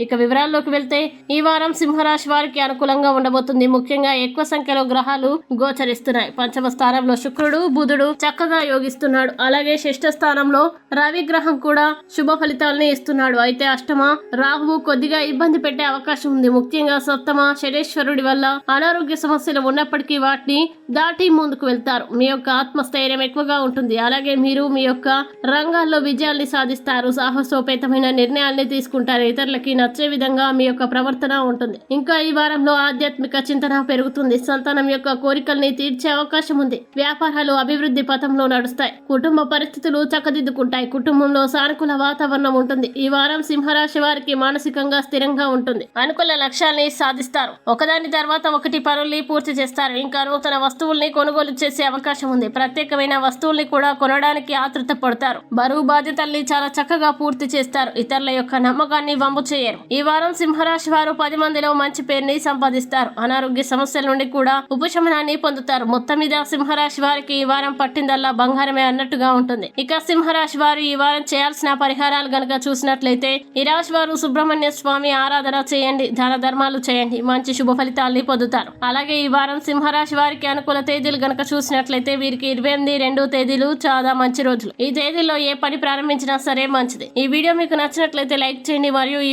ఇక వివరాల్లోకి వెళ్తే ఈ వారం సింహరాశి వారికి అనుకూలంగా ఉండబోతుంది. ముఖ్యంగా ఎక్కువ సంఖ్యలో గ్రహాలు గోచరిస్తున్నాయి. పంచమ స్థానంలో శుక్రుడు బుధుడు చక్కగా యోగిస్తున్నాడు. అలాగే షష్ఠ స్థానంలో రవి గ్రహం కూడా శుభ ఫలితాలని ఇస్తున్నాడు. అయితే అష్టమ రాహువు కొద్దిగా ఇబ్బంది పెట్టే అవకాశం ఉంది. ముఖ్యంగా సప్తమ శనేశ్వరుడి వల్ల అనారోగ్య సమస్యలు ఉన్నప్పటికీ వాటిని దాటి ముందుకు వెళ్తారు. మీ యొక్క ఆత్మస్థైర్యం ఎక్కువగా ఉంటుంది. అలాగే మీరు మీ యొక్క రంగాల్లో విజయాల్ని సాధిస్తారు. సాహసోపేతమైన నిర్ణయాల్ని తీసుకుంటారు. ఇతరులకి నచ్చే విధంగా మీ యొక్క ప్రవర్తన ఉంటుంది. ఇంకా ఈ వారంలో ఆధ్యాత్మిక చింతన పెరుగుతుంది. సంతానం యొక్క కోరికల్ని తీర్చే అవకాశం ఉంది. వ్యాపారాలు అభివృద్ధి పథంలో నడుస్తాయి. కుటుంబ పరిస్థితులు చక్కదిద్దుకుంటాయి. కుటుంబంలో సానుకూల వాతావరణం ఉంటుంది. ఈ వారం సింహరాశి వారికి మానసికంగా స్థిరంగా ఉంటుంది. అనుకూల లక్ష్యాల్ని సాధిస్తారు. ఒకదాని తర్వాత ఒకటి పనుల్ని పూర్తి చేస్తారు. ఇంకా నూతన వస్తువుల్ని కొనుగోలు చేసే అవకాశం ఉంది. ప్రత్యేకమైన వస్తువుల్ని కూడా కొనడానికి ఆతృత పడతారు. బరువు బాధ్యతల్ని చాలా చక్కగా పూర్తి చేస్తారు. ఇతరుల యొక్క నమ్మకాన్ని వంపు చేయరు. ఈ వారం సింహరాశి వారు పది మందిలో మంచి పేరుని సంపాదిస్తారు. అనారోగ్య సమస్యల నుండి కూడా ఉపశమనాన్ని పొందుతారు. మొత్తం మీద సింహరాశి వారికి ఈ వారం పట్టిందల్లా బంగారమే అన్నట్టుగా ఉంటుంది. ఇక సింహరాశి వారు ఈ వారం చేయాల్సిన పరిహారాలు గనక చూసినట్లయితే ఈ రాశి వారు సుబ్రహ్మణ్య స్వామి ఆరాధన చేయండి దాన ధర్మాలు చేయండి మంచి శుభ ఫలితాల్ని పొందుతారు. అలాగే ఈ వారం సింహరాశి వారికి అనుకూల తేదీలు గనక చూసినట్లయితే వీరికి ఇరవై ఎనిమిది రెండు తేదీలు చాలా మంచి రోజులు. ఈ తేదీల్లో ఏ పని ప్రారంభించినా సరే మంచిది. ఈ వీడియో మీకు నచ్చినట్లయితే లైక్ చేయండి మరియు ఈ